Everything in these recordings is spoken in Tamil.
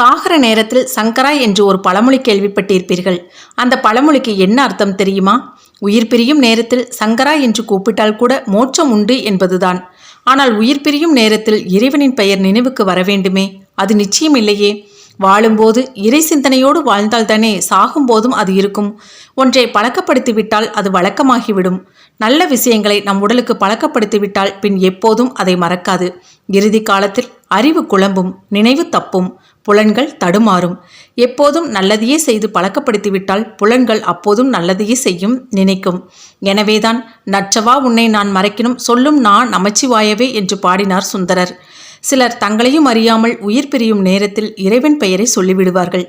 சாகர நேரத்தில் சங்கரா என்று ஒரு பழமொழி கேள்விப்பட்டிருப்பீர்கள். அந்த பழமொழிக்கு என்ன அர்த்தம் தெரியுமா? உயிர் பிரியும் நேரத்தில் சங்கரா என்று கூப்பிட்டால் கூட மோட்சம் உண்டு என்பதுதான். ஆனால் உயிர் பிரியும் நேரத்தில் இறைவனின் பெயர் நினைவுக்கு வர வேண்டுமே? அது நிச்சயம் இல்லையே. வாழும்போது இறை சிந்தனையோடு வாழ்ந்தால்தானே சாகும்போதும் அது இருக்கும். ஒன்றை பழக்கப்படுத்திவிட்டால் அது வழக்கமாகிவிடும். நல்ல விஷயங்களை நம் உடலுக்கு பழக்கப்படுத்திவிட்டால் பின் எப்போதும் அதை மறக்காது. இறுதி காலத்தில் அறிவு குழம்பும் நினைவு தப்பும். புலன்கள் தடுமாறும். எப்போதும் நல்லதையே செய்து பழக்கப்படுத்திவிட்டால் புலன்கள் அப்போதும் நல்லதையே செய்யும் நினைக்கும். எனவேதான் நற்றவா உன்னை நான் மறைக்கணும் சொல்லும் நான் நமச்சிவாயவே என்று பாடினார் சுந்தரர். சிலர் தங்களையும் அறியாமல் உயிர் பிரியும் நேரத்தில் இறைவன் பெயரை சொல்லிவிடுவார்கள்.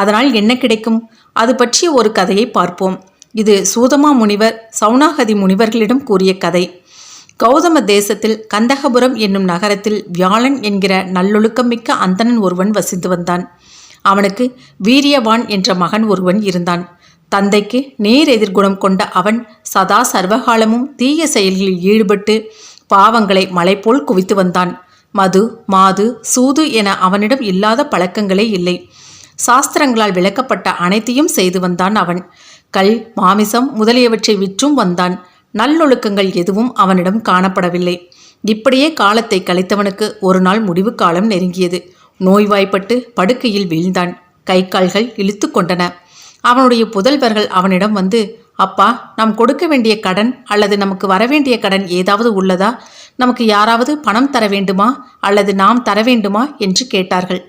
அதனால் என்ன கிடைக்கும்? அது பற்றிய ஒரு கதையை பார்ப்போம். இது சூதமா முனிவர் சவுனாகதி முனிவர்களிடம் கூறிய கதை. கௌதம தேசத்தில் கந்தகபுரம் என்னும் நகரத்தில் வியாழன் என்கிற நல்லொழுக்கமிக்க அந்தணன் ஒருவன் வசித்து வந்தான். அவனுக்கு வீரியவான் என்ற மகன் ஒருவன் இருந்தான். தந்தைக்கு நேர் எதிர்குணம் கொண்ட அவன் சதா சர்வகாலமும் தீய செயல்களில் ஈடுபட்டு பாவங்களை மலைப்போல் குவித்து வந்தான். மது மாது சூது என அவனிடம் இல்லாத பழக்கங்களே இல்லை. சாஸ்திரங்களால் விளக்கப்பட்ட அனைத்தையும் செய்து வந்தான் அவன். கல் மாமிசம் முதலியவற்றை விற்றும் வந்தான். நல்லொழுக்கங்கள் எதுவும் அவனிடம் காணப்படவில்லை. இப்படியே காலத்தை கழித்தவனுக்கு ஒரு நாள் முடிவு காலம் நெருங்கியது. நோய்வாய்ப்பட்டு படுக்கையில் வீழ்ந்தான். கை கால்கள் இழுத்து கொண்டன. அவனுடைய புதல்வர்கள் அவனிடம் வந்து அப்பா நாம் கொடுக்க வேண்டிய கடன் அல்லது நமக்கு வரவேண்டிய கடன் ஏதாவது உள்ளதா? நமக்கு யாராவது பணம் தர வேண்டுமா? அல்லது நாம் தர வேண்டுமா? என்று கேட்டார்கள்.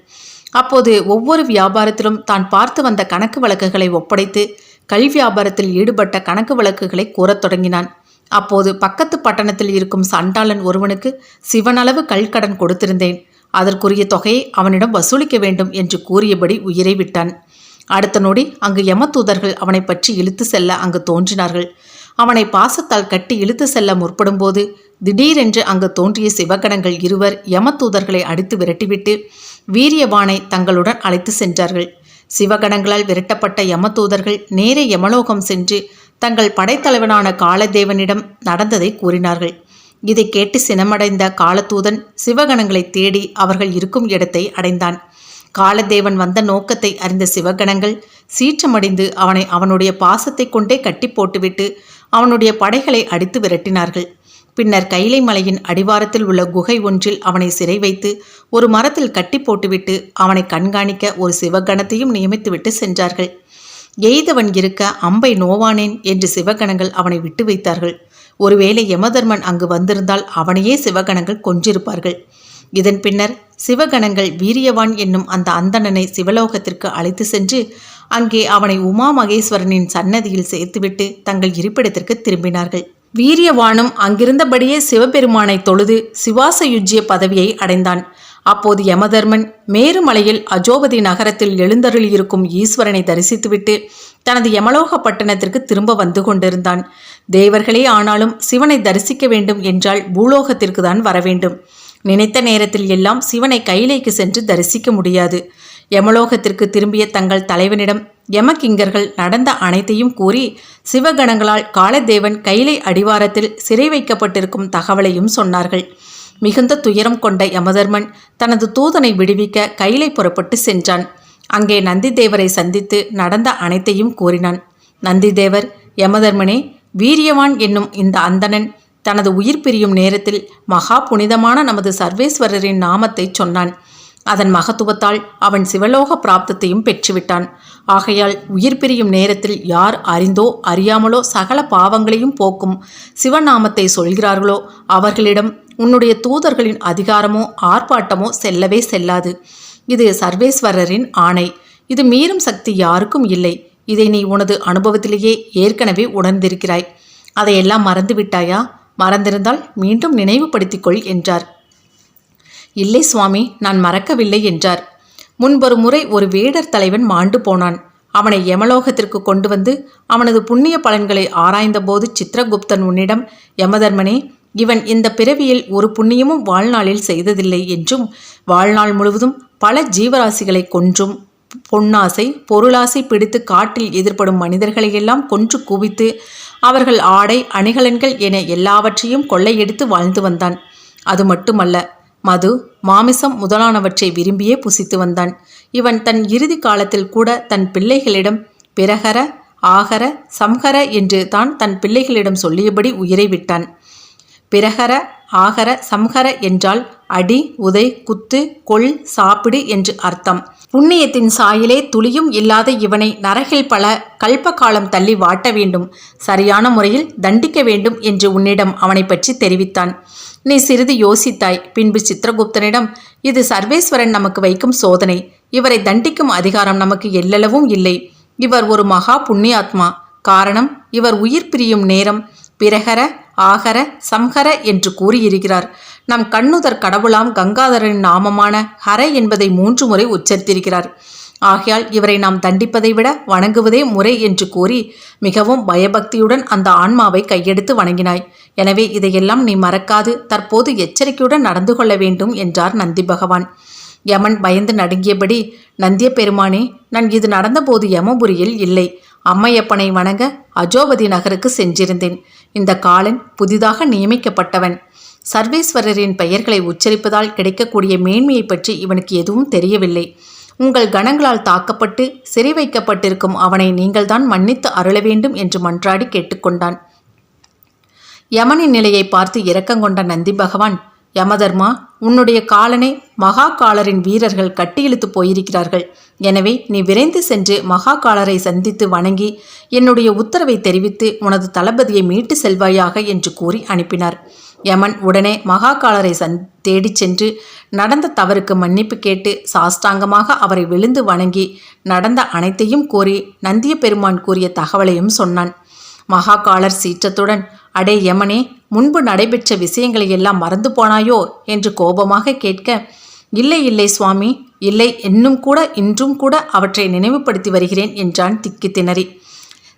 அப்போது ஒவ்வொரு வியாபாரத்திலும் தான் பார்த்து வந்த கணக்கு வழக்குகளை ஒப்படைத்து கல் வியாபாரத்தில் ஈடுபட்ட கணக்கு வழக்குகளை கூறத் தொடங்கினான். அப்போது பக்கத்து பட்டணத்தில் இருக்கும் சண்டாளன் ஒருவனுக்கு சிவனளவு கல்கடன் கொடுத்திருந்தேன். அதற்குரிய தொகையை அவனிடம் வசூலிக்க வேண்டும் என்று கூறியபடி உயிரை விட்டான். அடுத்த நொடி அங்கு யமதூதர்கள் அவனை பற்றி இழுத்து செல்ல அங்கு தோன்றினார்கள். அவனை பாசத்தால் கட்டி இழுத்து செல்ல முற்படும்போது திடீரென்று அங்கு தோன்றிய சிவகணங்கள் இருவர் யமதூதர்களை அடித்து விரட்டிவிட்டு வீரியவானை தங்களுடன் அழைத்து சென்றார்கள். சிவகணங்களால் விரட்டப்பட்ட யமதூதர்கள் நேரே யமலோகம் சென்று தங்கள் படைத்தலைவனான காலதேவனிடம் நடந்ததை கூறினார்கள். இதை கேட்டு சினமடைந்த காலத்தூதன் சிவகணங்களை தேடி அவர்கள் இருக்கும் இடத்தை அடைந்தான். காலதேவன் வந்த நோக்கத்தை அறிந்த சிவகணங்கள் சீற்றமடைந்து அவனை அவனுடைய பாசத்தை கொண்டே கட்டி போட்டுவிட்டு அவனுடைய படைகளை அடித்து விரட்டினார்கள். பின்னர் கைலை மலையின் அடிவாரத்தில் உள்ள குகை ஒன்றில் அவனை சிறை வைத்து ஒரு மரத்தில் கட்டி போட்டுவிட்டு அவனை கண்காணிக்க ஒரு சிவகணத்தையும் நியமித்துவிட்டு சென்றார்கள். எய்தவன் இருக்க அம்பை நோவானேன் என்று சிவகணங்கள் அவனை விட்டு வைத்தார்கள். ஒருவேளை யமதர்மன் அங்கு வந்திருந்தால் அவனையே சிவகணங்கள் கொன்றிருப்பார்கள். இதன் பின்னர் சிவகணங்கள் வீரியவான் என்னும் அந்த அந்தணனை சிவலோகத்திற்கு அழைத்து சென்று அங்கே அவனை உமா மகேஸ்வரனின் சன்னதியில் சேர்த்துவிட்டு தங்கள் இருப்பிடத்திற்கு திரும்பினார்கள். வீரியவானும் அங்கிருந்தபடியே சிவபெருமானை தொழுது சிவாசயுஜ்ய பதவியை அடைந்தான். அப்போது யமதர்மன் மேருமலையில் அஜோபதி நகரத்தில் எழுந்தருளியிருக்கும் ஈஸ்வரனை தரிசித்துவிட்டு தனது யமலோக பட்டணத்திற்கு திரும்ப வந்து கொண்டிருந்தான். தேவர்களே ஆனாலும் சிவனை தரிசிக்க வேண்டும் என்றால் பூலோகத்திற்கு தான் வர வேண்டும் நினைத்த நேரத்தில் எல்லாம் சிவனை கைலைக்கு சென்று தரிசிக்க முடியாது. யமலோகத்திற்கு திரும்பிய தங்கள் தலைவனிடம் யமகிங்கர்கள் நடந்த அனைத்தையும் கூறி சிவகணங்களால் காலதேவன் கைலை அடிவாரத்தில் சிறை வைக்கப்பட்டிருக்கும் தகவலையும் சொன்னார்கள். மிகுந்த துயரம் கொண்ட யமதர்மன் தனது தூதனை விடுவிக்க கைலை புறப்பட்டு சென்றான். அங்கே நந்திதேவரை சந்தித்து நடந்த அனைத்தையும் கூறினான். நந்திதேவர் யமதர்மனே வீரியவான் என்னும் இந்த அந்தணன் தனது உயிர் பிரியும் நேரத்தில் மகா புனிதமான நமது சர்வேஸ்வரரின் நாமத்தை சொன்னான். அதன் மகத்துவத்தால் அவன் சிவலோக பிராப்தத்தையும் பெற்றுவிட்டான். ஆகையால் உயிர் பிரியும் நேரத்தில் யார் அறிந்தோ அறியாமலோ சகல பாவங்களையும் போக்கும் சிவநாமத்தை சொல்கிறார்களோ அவர்களிடம் உன்னுடைய தூதர்களின் அதிகாரமோ ஆர்ப்பாட்டமோ செல்லவே செல்லாது. இது சர்வேஸ்வரரின் ஆணை. இது மீறும் சக்தி யாருக்கும் இல்லை. இதை நீ உனது அனுபவத்திலேயே ஏற்கனவே உணர்ந்திருக்கிறாய். அதையெல்லாம் மறந்து விட்டாயா மறந்திருந்தால் மீண்டும் நினைவுபடுத்திக்கொள் என்றார். இல்லை சுவாமி நான் மறக்கவில்லை என்றார். முன்பொரு முறை ஒரு வேடர் தலைவன் மாண்டு போனான். அவனை யமலோகத்திற்கு கொண்டு வந்து அவனது புண்ணிய பலன்களை ஆராய்ந்தபோது சித்திரகுப்தன் உன்னிடம் யமதர்மனே இவன் இந்த பிறவியில் ஒரு புண்ணியமும் வாழ்நாளில் செய்ததில்லை என்றும் வாழ்நாள் முழுவதும் பல ஜீவராசிகளை கொன்றும் பொன்னாசை பொருளாசை பிடித்து காட்டில் எதிர்படும் மனிதர்களையெல்லாம் கொன்று குவித்து அவர்கள் ஆடை அணிகலன்கள் என எல்லாவற்றையும் கொள்ளையடித்து வாழ்ந்து வந்தான். அது மட்டுமல்ல மது மாமிசம் முதலானவற்றை விரும்பியே புசித்து வந்தான். இவன் தன் இறுதி காலத்தில் கூட தன் பிள்ளைகளிடம் பிறகர ஆகர சம்ஹர என்று தான் தன் பிள்ளைகளிடம் சொல்லியபடி உயிரை விட்டான். பிறகர ஆகர சம்ஹர என்றால் அடி உதை குத்து கொள் சாப்பிடு என்று அர்த்தம். புண்ணியத்தின் சாயிலே துளியும் இல்லாத இவனை நரகில் பல கல்ப காலம் தள்ளி வாட்ட வேண்டும். சரியான முறையில் தண்டிக்க வேண்டும் என்று உன்னிடம் அவனை பற்றி தெரிவித்தான். நீ சிறிது யோசித்தாய். பின்பு சித்திரகுப்தனிடம் இது சர்வேஸ்வரன் நமக்கு வைக்கும் சோதனை. இவரை தண்டிக்கும் அதிகாரம் நமக்கு எல்லளவும் இல்லை. இவர் ஒரு மகா புண்ணியாத்மா. காரணம் இவர் உயிர் பிரியும் நேரம். பிரகர ஆகர சம்ஹர என்று கூறியிருக்கிறார். நம் கண்ணுதர் கடவுளாம் கங்காதரனின் நாமமான ஹர என்பதை மூன்று முறை உச்சரித்திருக்கிறார். ஆகையால் இவரை நாம் தண்டிப்பதை விட வணங்குவதே முறை என்று கூறி மிகவும் பயபக்தியுடன் அந்த ஆன்மாவை கையெடுத்து வணங்கினாய். எனவே இதையெல்லாம் நீ மறக்காது தற்போது எச்சரிக்கையுடன் நடந்து கொள்ள வேண்டும் என்றார் நந்தி பகவான். யமன் பயந்து நடுங்கியபடி நந்திய பெருமானே நான் இது நடந்தபோது யமபுரியில் இல்லை. அம்மையப்பனை வணங்க அஜோபதி நகருக்கு சென்றிருந்தேன். இந்த காலன் புதிதாக நியமிக்கப்பட்டவன். சர்வேஸ்வரரின் பெயர்களை உச்சரிப்பதால் கிடைக்கக்கூடிய மேன்மையை பற்றி இவனுக்கு எதுவும் தெரியவில்லை. உங்கள் கணங்களால் தாக்கப்பட்டு சிறை வைக்கப்பட்டிருக்கும் அவனை நீங்கள்தான் மன்னித்து அருள வேண்டும் என்று மன்றாடி கேட்டுக்கொண்டான். யமனின் நிலையை பார்த்து இரக்கங்கொண்ட நந்தி பகவான் யமதர்மா உன்னுடைய காலனை மகாகாலரின் வீரர்கள் கட்டியிழுத்து போயிருக்கிறார்கள். எனவே நீ விரைந்து சென்று மகாகாலரை சந்தித்து வணங்கி என்னுடைய உத்தரவை தெரிவித்து உனது தளபதியை மீட்டு செல்வாயாக என்று கூறி அனுப்பினார். யமன் உடனே மகாகாலரை சந் தேடிச் சென்று நடந்த தவறுக்கு மன்னிப்பு கேட்டு சாஷ்டாங்கமாக அவரை விழுந்து வணங்கி நடந்த அனைத்தையும் கூறி நந்திய பெருமான் கூறிய தகவலையும் சொன்னான். மகாகாலர் சீற்றத்துடன் அடே யமனே முன்பு நடைபெற்ற விஷயங்களை எல்லாம் மறந்து போனாயோ? என்று கோபமாக கேட்க இல்லை இல்லை சுவாமி இல்லை இன்னும் கூட இன்றும் கூட அவற்றை நினைவுபடுத்தி வருகிறேன் என்றான் திக்கி திணறி.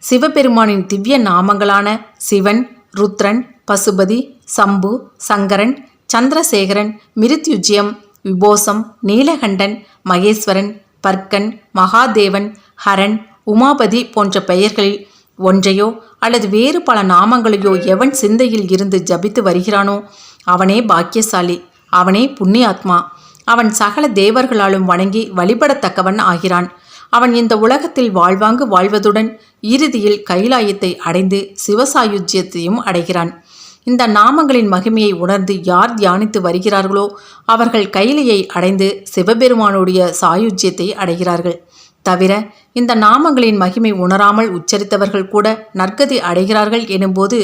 சிவபெருமானின் திவ்ய நாமங்களான சிவன் ருத்ரன் பசுபதி சம்பு சங்கரன் சந்திரசேகரன் மிருத்யுஜ்யம் விபோசம் நீலகண்டன் மகேஸ்வரன் பர்க்கன் மகாதேவன் ஹரன் உமாபதி போன்ற பெயர்களில் ஒன்றையோ அல்லது வேறு பல நாமங்களையோ எவன் சிந்தையில் இருந்து ஜபித்து வருகிறானோ அவனே பாக்கியசாலி அவனே புண்ணியாத்மா. அவன் சகல தேவர்களாலும் வணங்கி வழிபடத்தக்கவன் ஆகிறான். அவன் இந்த உலகத்தில் வாழ்வாங்கு வாழ்வதுடன் இறுதியில் கைலாயத்தை அடைந்து சிவசாயுஜ்யத்தையும் அடைகிறான். இந்த நாமங்களின் மகிமையை உணர்ந்து யார் தியானித்து வருகிறார்களோ அவர்கள் கைலையை அடைந்து சிவபெருமானுடைய சாயுஜ்யத்தை அடைகிறார்கள். தவிர இந்த நாமங்களின் மகிமை உணராமல் உச்சரித்தவர்கள் கூட நற்கதி அடைகிறார்கள் எனும்போது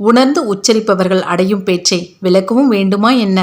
உணர்ந்து உச்சரிப்பவர்கள் அடையும் பேச்சை விளக்கவும் வேண்டுமா என்ன?